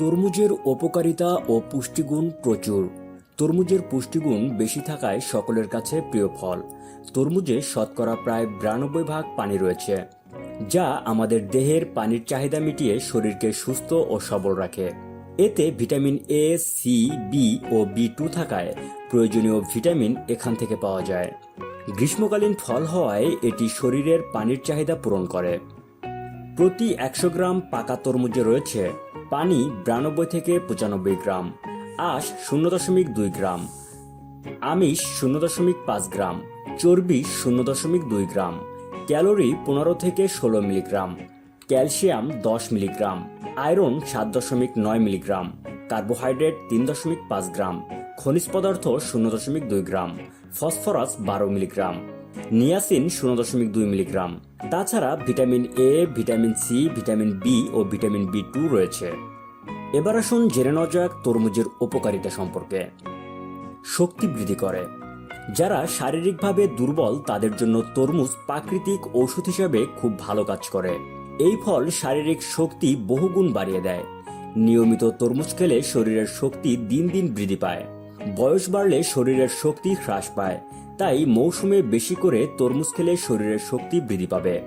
তরমুজের উপকারিতা ও পুষ্টিগুণ প্রচুর। তরমুজের পুষ্টিগুণ বেশি থাকায় সকলের কাছে প্রিয় ফল। তরমুজে শতকরা প্রায় বিরানব্বই ভাগ পানি রয়েছে, যা আমাদের দেহের পানির চাহিদা মিটিয়ে শরীরকে সুস্থ ও সবল রাখে। এতে ভিটামিন এ সি বি ও বি টু থাকায় প্রয়োজনীয় ভিটামিন এখান থেকে পাওয়া যায়। গ্রীষ্মকালীন ফল হওয়ায় এটি শরীরের পানির চাহিদা পূরণ করে। প্রতি একশো গ্রাম পাকা তরমুজে রয়েছে পানি বিরানব্বই থেকে পঁচানব্বই গ্রাম, আঁশ শূন্য দশমিক দুই গ্রাম, আমিষ শূন্য দশমিক পাঁচ গ্রাম, চর্বি শূন্য দশমিক দুই গ্রাম, ক্যালোরি পনেরো থেকে ষোলো মিলিগ্রাম, ক্যালসিয়াম দশ মিলিগ্রাম, আয়রন সাত দশমিক নয় মিলিগ্রাম, কার্বোহাইড্রেট তিন দশমিক পাঁচ গ্রাম, খনিজ পদার্থ শূন্য দশমিক দুই গ্রাম, ফসফরাস বারো মিলিগ্রাম নিয়াসিন শূন্য দশমিক দুই মিলিগ্রাম। তাছাড়া vitamin A vitamin C vitamin B O vitamin B two রয়েছে। এবার আসুন জেনে নেওয়া যাক তরমুজের উপকারিতা সম্পর্কে। শক্তি বৃদ্ধি করে। যারা শারীরিকভাবে দুর্বল, তাদের জন্য তরমুজ প্রাকৃতিক ঔষধ হিসাবে খুব ভালো কাজ করে। এই ফল শারীরিক শক্তি বহুগুণ বাড়িয়ে দেয়। নিয়মিত তরমুজ খেলে শরীরের শক্তি দিন দিন বৃদ্ধি পায়। বয়স বাড়লে শরীরের শক্তি হ্রাস পায়। তাই মৌসুমে বেশি করে তরমুজ খেলে শরীরের শক্তি বৃদ্ধি পাবে।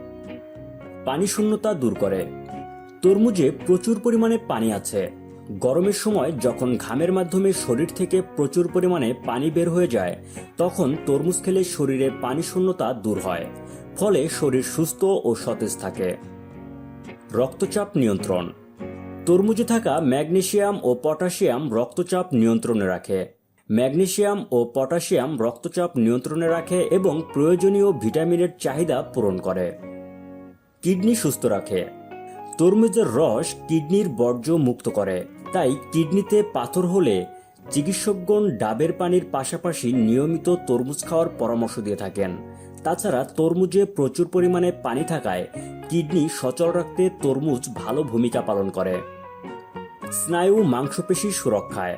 পানি শূন্যতা দূর করে। তরমুজে প্রচুর পরিমাণে পানি আছে। গরমের সময় যখন ঘামের মাধ্যমে শরীর থেকে প্রচুর পরিমাণে পানি বের হয়ে যায়, তখন তরমুজ খেলে শরীরে পানি শূন্যতা দূর হয়, ফলে শরীর সুস্থ ও সতেজ থাকে। রক্তচাপ নিয়ন্ত্রণ। তরমুজে থাকা ম্যাগনেশিয়াম ও পটাশিয়াম রক্তচাপ নিয়ন্ত্রণে রাখে। ম্যাগনেসিয়াম ও পটাশিয়াম রক্তচাপ নিয়ন্ত্রণে রাখে এবং প্রয়োজনীয় ভিটামিনের চাহিদা পূরণ করে। কিডনি সুস্থ রাখে। তরমুজের রস কিডনির বর্জ্য মুক্ত করে। তাই কিডনিতে পাথর হলে চিকিৎসকগণ ডাবের পানির পাশাপাশি নিয়মিত তরমুজ খাওয়ার পরামর্শ দিয়ে থাকেন। তাছাড়া তরমুজে প্রচুর পরিমাণে পানি থাকায় কিডনি সচল রাখতে তরমুজ ভালো ভূমিকা পালন করে। স্নায়ু মাংসপেশি সুরক্ষায়।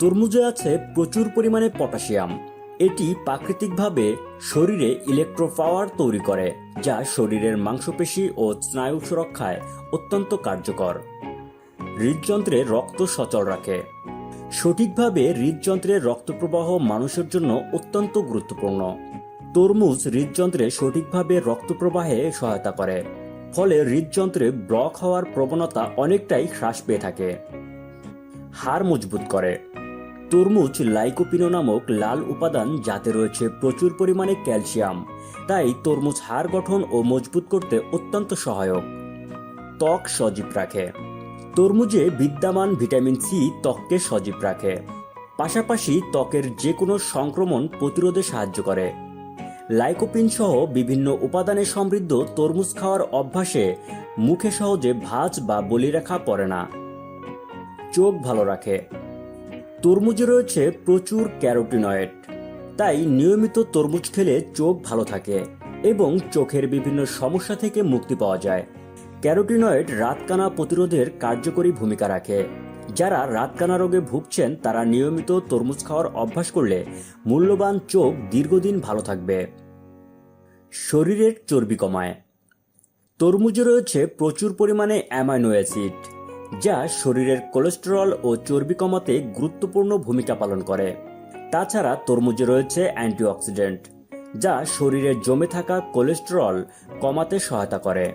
তরমুজে আছে প্রচুর পরিমাণে পটাশিয়াম। এটি প্রাকৃতিকভাবে শরীরে ইলেকট্রো পাওয়ার তৈরি করে, যা শরীরের মাংসপেশি ও স্নায়ু সুরক্ষায় অত্যন্ত কার্যকর। হৃদযন্ত্রে রক্ত সচল রাখে। সঠিকভাবে হৃদযন্ত্রের রক্তপ্রবাহ মানুষের জন্য অত্যন্ত গুরুত্বপূর্ণ। তরমুজ হৃদযন্ত্রে সঠিকভাবে রক্তপ্রবাহে সহায়তা করে, ফলে হৃদযন্ত্রে ব্লক হওয়ার প্রবণতা অনেকটাই হ্রাস পেয়ে থাকে। হাড় মজবুত করে। তরমুজ লাইকোপিনো নামক লাল উপাদান যাতে রয়েছে প্রচুর পরিমাণে ক্যালসিয়াম। তাই তরমুজ হাড় গঠন ও মজবুত করতে অত্যন্ত সহায়ক। ত্বক সজীব রাখে। তরমুজে বিদ্যমান ভিটামিন সি ত্বককে সজীব রাখে। পাশাপাশি ত্বকের যে কোনো সংক্রমণ প্রতিরোধে সাহায্য করে। লাইকোপিন সহ বিভিন্ন উপাদানে সমৃদ্ধ তরমুজ খাওয়ার অভ্যাসে মুখে সহজে ভাঁজ বা বলি বলিরেখা পড়ে না। চোখ ভালো রাখে। তরমুজে রয়েছে প্রচুর ক্যারোটিনয়েড। তাই নিয়মিত তরমুজ খেলে চোখ ভালো থাকে এবং চোখের বিভিন্ন সমস্যা থেকে মুক্তি পাওয়া যায়। ক্যারোটিনয়েড রাতকানা প্রতিরোধের কার্যকরী ভূমিকা রাখে। যারা রাতকানা রোগে ভুগছেন, তারা নিয়মিত তরমুজ খাওয়ার অভ্যাস করলে মূল্যবান চোখ দীর্ঘদিন ভালো থাকবে। শরীরের চর্বি কমায়। তরমুজে রয়েছে প্রচুর পরিমাণে অ্যামাইনো অ্যাসিড। যা শরীরের কোলেস্টেরল ও চর্বি কমাতে গুরুত্বপূর্ণ ভূমিকা পালন করে। তাছাড়া তরমুজে রয়েছে অ্যান্টিঅক্সিডেন্ট, যা শরীরে জমে থাকা কোলেস্টেরল কমাতে সহায়তা করে।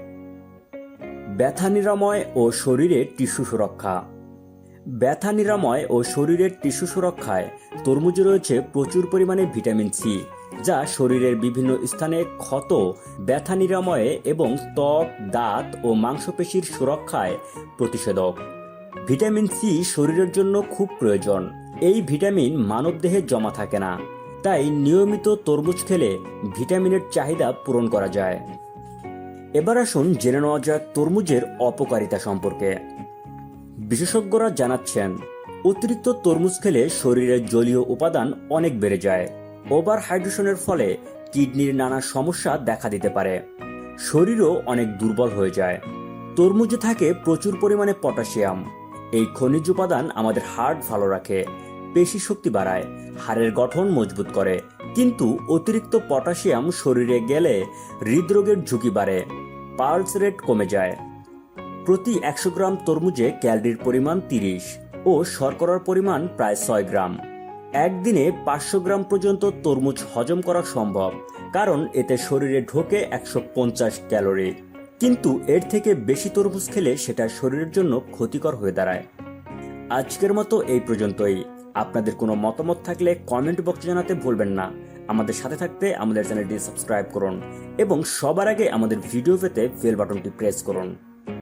ব্যথা নিরাময় ও শরীরের টিস্যু সুরক্ষা। ব্যথা নিরাময় ও শরীরের টিস্যু সুরক্ষায় তরমুজে রয়েছে প্রচুর পরিমাণে ভিটামিন সি যা শরীরের বিভিন্ন স্থানে ক্ষত, ব্যথা নিরাময়ে এবং ত্বক, দাঁত ও মাংসপেশির সুরক্ষায় প্রতিষেধক। ভিটামিন সি শরীরের জন্য খুব প্রয়োজন। এই ভিটামিন মানবদেহে জমা থাকে না। তাই নিয়মিত তরমুজ খেলে ভিটামিনের চাহিদা পূরণ করা যায়। এবার আসুন জেনে নেওয়া যাক তরমুজের অপকারিতা সম্পর্কে। বিশেষজ্ঞরা জানাচ্ছেন, অতিরিক্ত তরমুজ খেলে শরীরের জলীয় উপাদান অনেক বেড়ে যায়। ওভার হাইড্রেশনের ফলে কিডনির নানা সমস্যা দেখা দিতে পারে। শরীরও অনেক দুর্বল হয়ে যায়। তরমুজে থাকে প্রচুর পরিমাণে পটাশিয়াম। এই খনিজ উপাদান আমাদের হার্ট ভালো রাখে, পেশি শক্তি বাড়ায়, হাড়ের গঠন মজবুত করে। কিন্তু অতিরিক্ত পটাশিয়াম শরীরে গেলে হৃদরোগের ঝুঁকি বাড়ে, পালস রেট কমে যায়। প্রতি একশো গ্রাম তরমুজে ক্যালরির পরিমাণ তিরিশ ও শর্করার পরিমাণ প্রায় ছয় গ্রাম। একদিনে পাঁচশো গ্রাম পর্যন্ত তরমুজ হজম করা সম্ভব, কারণ এতে শরীরে ঢোকে একশো পঞ্চাশ ক্যালোরি। কিন্তু এর থেকে বেশি তরমুজ খেলে সেটা শরীরের জন্য ক্ষতিকর হয়ে দাঁড়ায়। আজকের মতো এই পর্যন্তই। আপনাদের কোনো মতামত থাকলে কমেন্ট বক্সে জানাতে ভুলবেন না। আমাদের সাথে থাকতে আমাদের চ্যানেলটি সাবস্ক্রাইব করুন এবং সবার আগে আমাদের ভিডিও পেতে বেল বাটনটি প্রেস করুন।